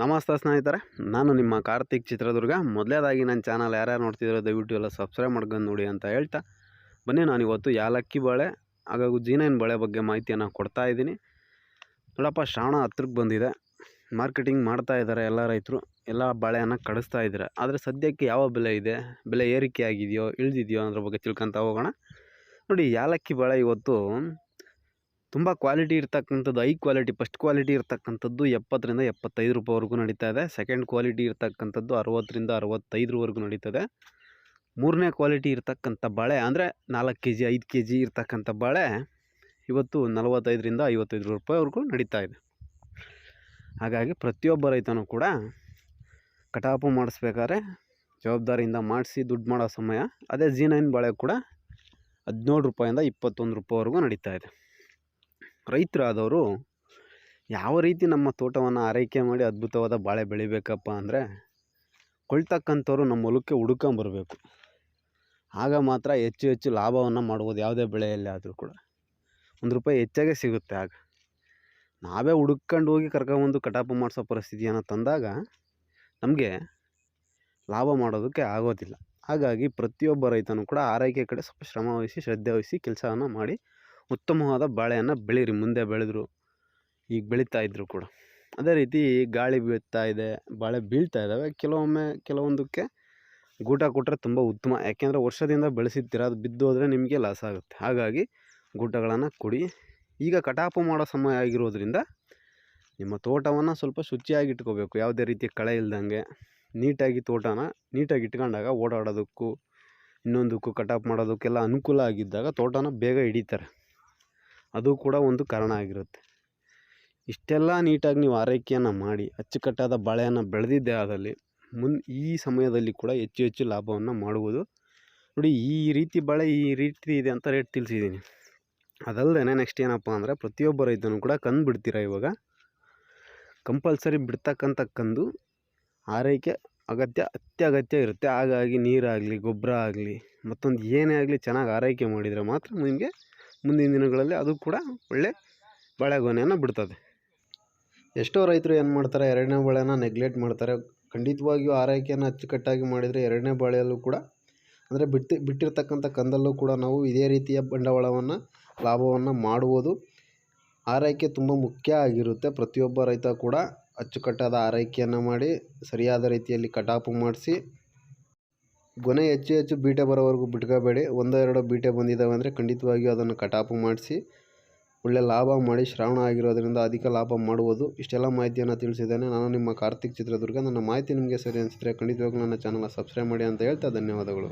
ನಮಸ್ತೆ ಸ್ನೇಹಿತರೆ, ನಾನು ನಿಮ್ಮ ಕಾರ್ತಿಕ್ ಚಿತ್ರದುರ್ಗ. ಮೊದಲೇದಾಗಿ ನನ್ನ ಚಾನಲ್ ಯಾರ್ಯಾರು ನೋಡ್ತಿದ್ದೀರೋ ದಯವಿಟ್ಟು ಎಲ್ಲ ಸಬ್ಸ್ಕ್ರೈಬ್ ಮಾಡ್ಕೊಂಡು ನೋಡಿ ಅಂತ ಹೇಳ್ತಾ, ಬನ್ನಿ ನಾನು ಇವತ್ತು ಯಾಲಕ್ಕಿ ಬಾಳೆ ಹಾಗಾಗಿ ಜೀನೈನ್ ಬಾಳೆ ಬಗ್ಗೆ ಮಾಹಿತಿಯನ್ನು ಕೊಡ್ತಾ ಇದ್ದೀನಿ. ನೋಡಪ್ಪ, ಶ್ರಾವಣ ಹತ್ರಕ್ಕೆ ಬಂದಿದೆ. ಮಾರ್ಕೆಟಿಂಗ್ ಮಾಡ್ತಾ ಇದ್ದಾರೆ ಎಲ್ಲ ರೈತರು. ಎಲ್ಲ ಬಾಳೆಯನ್ನು ಕಡಿಸ್ತಾ ಇದ್ದಾರೆ. ಆದರೆ ಸದ್ಯಕ್ಕೆ ಯಾವ ಬೆಲೆ ಇದೆ? ಬೆಲೆ ಏರಿಕೆ ಆಗಿದೆಯೋ, ಇಳಿದಿದೆಯೋ ಅದ್ರ ಬಗ್ಗೆ ತಿಳ್ಕೊತಾ ಹೋಗೋಣ. ನೋಡಿ, ಯಾಲಕ್ಕಿ ಬಾಳೆ ಇವತ್ತು ತುಂಬ ಕ್ವಾಲಿಟಿ ಇರ್ತಕ್ಕಂಥದ್ದು ಐ ಕ್ವಾಲಿಟಿ, ಫಸ್ಟ್ ಕ್ವಾಲಿಟಿ ಇರ್ತಕ್ಕಂಥದ್ದು ಎಪ್ಪತ್ತರಿಂದ ಎಪ್ಪತ್ತೈದು ರೂಪಾಯಿವರೆಗೂ ನಡೀತಾ ಇದೆ. ಸೆಕೆಂಡ್ ಕ್ವಾಲಿಟಿ ಇರ್ತಕ್ಕಂಥದ್ದು ಅರವತ್ತರಿಂದ ಅರವತ್ತೈದರವರೆಗೂ ನಡೀತದೆ ಮೂರನೇ ಕ್ವಾಲಿಟಿ ಇರ್ತಕ್ಕಂಥ ಬಾಳೆ ಅಂದರೆ ನಾಲ್ಕು ಕೆ ಜಿ ಐದು ಕೆ ಜಿ ಇರ್ತಕ್ಕಂಥ ಬಾಳೆ ಇವತ್ತು ನಲವತ್ತೈದರಿಂದ ಐವತ್ತೈದು ರೂಪಾಯಿವರೆಗೂ ನಡೀತಾ ಇದೆ. ಹಾಗಾಗಿ ಪ್ರತಿಯೊಬ್ಬ ರೈತನೂ ಕೂಡ ಕಟಾಪು ಮಾಡಿಸ್ಬೇಕಾದ್ರೆ ಜವಾಬ್ದಾರಿಯಿಂದ ಮಾಡಿಸಿ ದುಡ್ಡು ಮಾಡೋ ಸಮಯ. ಅದೇ ಜಿ ನೈನ್ ಬಾಳೆ ಕೂಡ ಹದಿನೇಳು ರೂಪಾಯಿಂದ ಇಪ್ಪತ್ತೊಂದು ರೂಪಾಯಿವರೆಗೂ ನಡೀತಾ ಇದೆ. ರೈತರಾದವರು ಯಾವ ರೀತಿ ನಮ್ಮ ತೋಟವನ್ನು ಆರೈಕೆ ಮಾಡಿ ಅದ್ಭುತವಾದ ಬಾಳೆ ಬೆಳಿಬೇಕಪ್ಪ ಅಂದರೆ ಕೊಳ್ತಕ್ಕಂಥವ್ರು ನಮ್ಮ ಹೊಲಕ್ಕೆ ಹುಡ್ಕೊಂಬರ್ಬೇಕು ಆಗ ಮಾತ್ರ ಹೆಚ್ಚು ಹೆಚ್ಚು ಲಾಭವನ್ನು ಮಾಡ್ಬೋದು. ಯಾವುದೇ ಬೆಳೆಯಲ್ಲಿ ಆದರೂ ಕೂಡ. ಒಂದು ರೂಪಾಯಿ ಹೆಚ್ಚಾಗೆ ಸಿಗುತ್ತೆ ಆಗ. ನಾವೇ ಹುಡ್ಕೊಂಡು ಹೋಗಿ ಕರ್ಕೊಂಬಂದು ಕಟಾಪು ಮಾಡಿಸೋ ಪರಿಸ್ಥಿತಿಯನ್ನು ತಂದಾಗ ನಮಗೆ ಲಾಭ ಮಾಡೋದಕ್ಕೆ ಆಗೋದಿಲ್ಲ. ಹಾಗಾಗಿ ಪ್ರತಿಯೊಬ್ಬ ರೈತನೂ ಕೂಡ ಆರೈಕೆ ಕಡೆ ಸ್ವಲ್ಪ ಶ್ರಮವಹಿಸಿ ಶ್ರದ್ಧೆ ವಹಿಸಿ ಕೆಲಸವನ್ನು ಮಾಡಿ ಉತ್ತಮವಾದ ಬಾಳೆಯನ್ನು ಬೆಳೀರಿ, ಮುಂದೆ ಬೆಳೆದ್ರು, ಈಗ ಬೆಳೀತಾ ಇದ್ದರು ಕೂಡ. ಅದೇ ರೀತಿ ಗಾಳಿ ಬೀಳ್ತಾ ಇದೆ, ಬಾಳೆ ಬೀಳ್ತಾ ಇದ್ದಾವೆ ಕೆಲವೊಮ್ಮೆ, ಕೆಲವೊಂದಕ್ಕೆ ಗೂಟ ಕೊಟ್ಟರೆ ತುಂಬ ಉತ್ತಮ. ಯಾಕೆಂದರೆ ವರ್ಷದಿಂದ ಬೆಳೆಸಿರ್ತೀರ ಅದು ಬಿದ್ದು ಹೋದರೆ ನಿಮಗೆ ಲಾಸ್ ಆಗುತ್ತೆ. ಹಾಗಾಗಿ ಗೂಟಗಳನ್ನು ಕೊಡಿ. ಈಗ ಕಟಾಪು ಮಾಡೋ ಸಮಯ ಆಗಿರೋದ್ರಿಂದ ನಿಮ್ಮ ತೋಟವನ್ನು ಸ್ವಲ್ಪ ಶುಚಿಯಾಗಿ ಇಟ್ಕೋಬೇಕು. ಯಾವುದೇ ರೀತಿ ಕಳೆ ಇಲ್ದಂಗೆ. ನೀಟಾಗಿ ತೋಟನ ನೀಟಾಗಿ ಇಟ್ಕೊಂಡಾಗ ಓಡಾಡೋದಕ್ಕೂ, ಇನ್ನೊಂದಕ್ಕೂ ಕಟಾಪ್ ಮಾಡೋದಕ್ಕೆಲ್ಲ ಅನುಕೂಲ ಆಗಿದ್ದಾಗ ತೋಟನ ಬೇಗ ಹಿಡಿತಾರೆ. ಅದು ಕೂಡ ಒಂದು ಕಾರಣ ಆಗಿರುತ್ತೆ. ಇಷ್ಟೆಲ್ಲ ನೀಟಾಗಿ ನೀವು ಆರೈಕೆಯನ್ನು ಮಾಡಿ, ಅಚ್ಚುಕಟ್ಟಾದ ಬಾಳೆಯನ್ನು ಬೆಳೆದಿದ್ದೇ ಆದಲ್ಲಿ ಮುನ್, ಈ ಸಮಯದಲ್ಲಿ ಕೂಡ ಹೆಚ್ಚು ಹೆಚ್ಚು ಲಾಭವನ್ನು ಮಾಡುವುದು ನೋಡಿ, ಈ ರೀತಿ ಬಾಳೆ ಈ ರೀತಿ ಇದೆ ಅಂತ ರೇಟ್ ತಿಳಿಸಿದ್ದೀನಿ. ಅದಲ್ಲದೆ ನೆಕ್ಸ್ಟ್ ಏನಪ್ಪ ಅಂದರೆ ಪ್ರತಿಯೊಬ್ಬ ರೈತನೂ ಕೂಡ ಕಂದು ಬಿಡ್ತೀರ ಇವಾಗ? ಕಂಪಲ್ಸರಿ ಬಿಡ್ತಕ್ಕಂಥ ಕಂದು ಆರೈಕೆ ಅಗತ್ಯ, ಅತ್ಯಗತ್ಯ ಇರುತ್ತೆ. ಹಾಗಾಗಿ ನೀರಾಗಲಿ, ಗೊಬ್ಬರ ಆಗಲಿ ಮತ್ತೊಂದು ಏನೇ ಆಗಲಿ ಚೆನ್ನಾಗಿ ಆರೈಕೆ ಮಾಡಿದರೆ ಮಾತ್ರ ನಿಮಗೆ ಮುಂದಿನ ದಿನಗಳಲ್ಲಿ ಅದು ಕೂಡ ಒಳ್ಳೆ ಬಾಳೆಗೊನೆಯನ್ನು ಬಿಡ್ತದೆ. ಎಷ್ಟೋ ರೈತರು ಏನು ಮಾಡ್ತಾರೆ, ಎರಡನೇ ಬಾಳೆನ ನೆಗ್ಲೆಕ್ಟ್ ಮಾಡ್ತಾರೆ. ಖಂಡಿತವಾಗಿಯೂ ಆರೈಕೆಯನ್ನು ಅಚ್ಚುಕಟ್ಟಾಗಿ ಮಾಡಿದರೆ ಎರಡನೇ ಬಾಳೆಯಲ್ಲೂ ಕೂಡ, ಅಂದರೆ ಬಿಟ್ಟು, ಬಿಟ್ಟಿರ್ತಕ್ಕಂಥ ಕಂದಲ್ಲೂ ಕೂಡ ನಾವು ಇದೇ ರೀತಿಯ ಬಂಡವಾಳವನ್ನು, ಲಾಭವನ್ನು ಮಾಡುವುದು ಆರೈಕೆ ತುಂಬ ಮುಖ್ಯ ಆಗಿರುತ್ತೆ. ಪ್ರತಿಯೊಬ್ಬ ರೈತ ಕೂಡ ಅಚ್ಚುಕಟ್ಟಾದ ಆರೈಕೆಯನ್ನು ಮಾಡಿ, ಸರಿಯಾದ ರೀತಿಯಲ್ಲಿ ಕಟಾಪು ಮಾಡಿಸಿ ಗೊನೆ ಹೆಚ್ಚು ಹೆಚ್ಚು ಬೀಟೆ ಬರೋವರೆಗೂ ಬಿಟ್ಕೋಬೇಡಿ. ಒಂದೋ ಎರಡೋ ಬೀಟೆ ಬಂದಿದ್ದಾವೆ ಅಂದರೆ ಖಂಡಿತವಾಗಿಯೂ ಅದನ್ನು ಕಟಾಪು ಮಾಡಿಸಿ, ಒಳ್ಳೆ ಲಾಭ ಮಾಡಿ ಶ್ರಾವಣ ಆಗಿರೋದರಿಂದ ಅಧಿಕ ಲಾಭ ಮಾಡುವುದು ಇಷ್ಟೆಲ್ಲ ಮಾಹಿತಿಯನ್ನು ತಿಳಿಸಿದ್ದೇನೆ ನಾನು ನಿಮ್ಮ ಕಾರ್ತಿಕ್ ಚಿತ್ರದುರ್ಗ. ನನ್ನ ಮಾಹಿತಿ ನಿಮಗೆ ಸರಿ ಅನಿಸಿದರೆ ಖಂಡಿತವಾಗಿ ನನ್ನ ಚಾನಲ್ನ ಸಬ್ಸ್ಕ್ರೈಬ್ ಮಾಡಿ ಅಂತ ಹೇಳ್ತಾ ಧನ್ಯವಾದಗಳು.